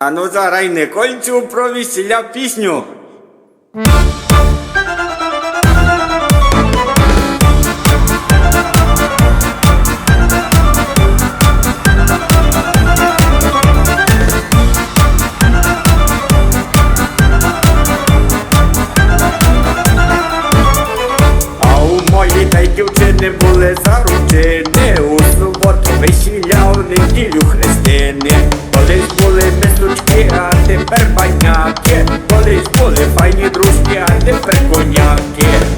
А ну зарай Никольцю про весілля пісню. А у моїй та були заручини spierate per bagnacchie Quadri scuole fai gli druschi per cognacchie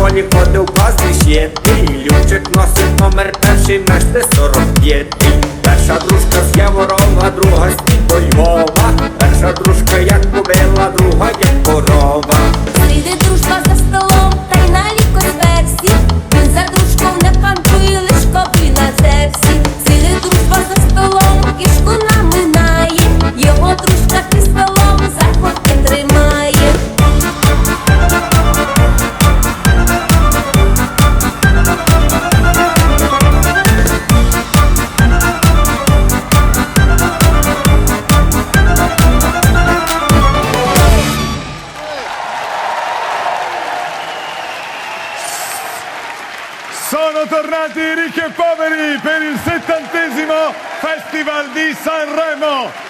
школі, ходив клас ще Любчик носить номер перший, наш де сорок п'ятий Перша дружка з Яворова, друга з Львова. Перша дружка як побила, друга як Sono tornati ricchi e poveri per il settantesimo Festival di Sanremo.